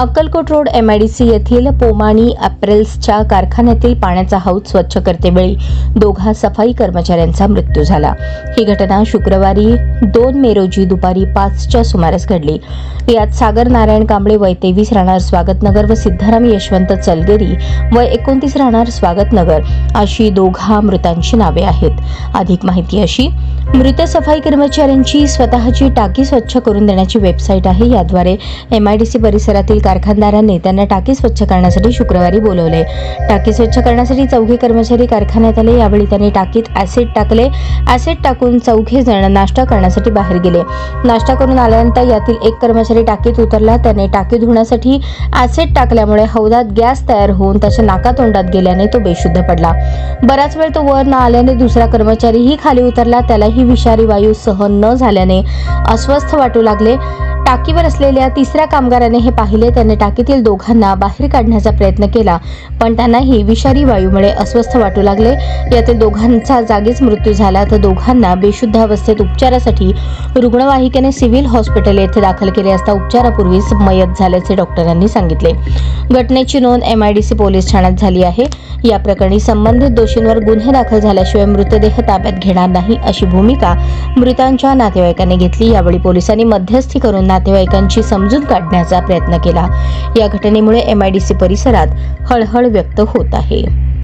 Akkalkot road M I D C येथील पोमाणी ॲप्रेल्सच्या कारखान्यातील पाण्याचा हौद स्वच्छ करतेवेळी दोघा सफाई कर्मचाऱ्यांचा मृत्यू झाला. ही घटना शुक्रवारी दोन मे रोजी दुपारी पाचच्या सुमारास घडली. यात सागर नारायण कांबळे वय तेवीस राहणार स्वागतनगर व सिद्धाराम यशवंत चलगेरी वय एकोणतीस राहणार स्वागतनगर अशी दोघा मृतांची नावे आहेत. अधिक माहिती अशी मृत सफाई कर्मचाऱ्यांची स्वतःची टाकी स्वच्छ करून देण्याची वेबसाईट आहे. याद्वारे एम आय डी सी परिसरातील कारखानदारांनी त्यांना टाकी स्वच्छ करण्यासाठी शुक्रवारी बोलवले. टाकी स्वच्छ करण्यासाठी चौघे कर्मचारी कारखान्यात आले. यावेळी त्यांनी टाकीत ऍसिड टाकले. ऍसिड टाकून चौघे जण नाश्ता करण्यासाठी बाहेर गेले. नाश्ता करून आल्यानंतर यातील एक कर्मचारी टाकीत उतरला. त्याने टाकी धुण्यासाठी ऍसिड टाकल्यामुळे हौदात गॅस तयार होऊन त्याच्या नाकातोंडात गेल्याने तो बेशुद्ध पडला. बराच वेळ तो वर न आल्याने दुसरा कर्मचारीही खाली उतरला. त्यालाही विषारी वायू सहन न झाल्याने अस्वस्थ वाटू लागले. टाकीवर असलेल्या तिसऱ्या कामगाराने हे पाहिले त्याने टाकीतील दोघांना बाहेर काढण्याचा प्रयत्न केला. पण त्यांनाही विषारी वायूमुळे अस्वस्थ वाटू लागले. यातील दोघांचा जागीच मृत्यू झाला. तर दोघांना बेशुद्ध अवस्थेत उपचारासाठी रुग्णवाहिकेने सिव्हिल हॉस्पिटल येथे दाखल केले असता उपचारापूर्वीच मयत झाल्याचे डॉक्टरांनी सांगितले. घटनेची नोंद एमआयडीसी पोलीस ठाण्यात झाली आहे. या प्रकरणी संबंधित दोषींवर गुन्हे दाखल झाल्याशिवाय मृतदेह ताब्यात घेणार नाही अशी भूमिका मृतांच्या नातेवाईकांनी घेतली. यावेळी पोलिसांनी मध्यस्थी करून नातेवाईकांची समजूत काढण्याचा प्रयत्न केला. या घटनेमुळे एमआयडीसी परिसरात हळहळ व्यक्त होत आहे.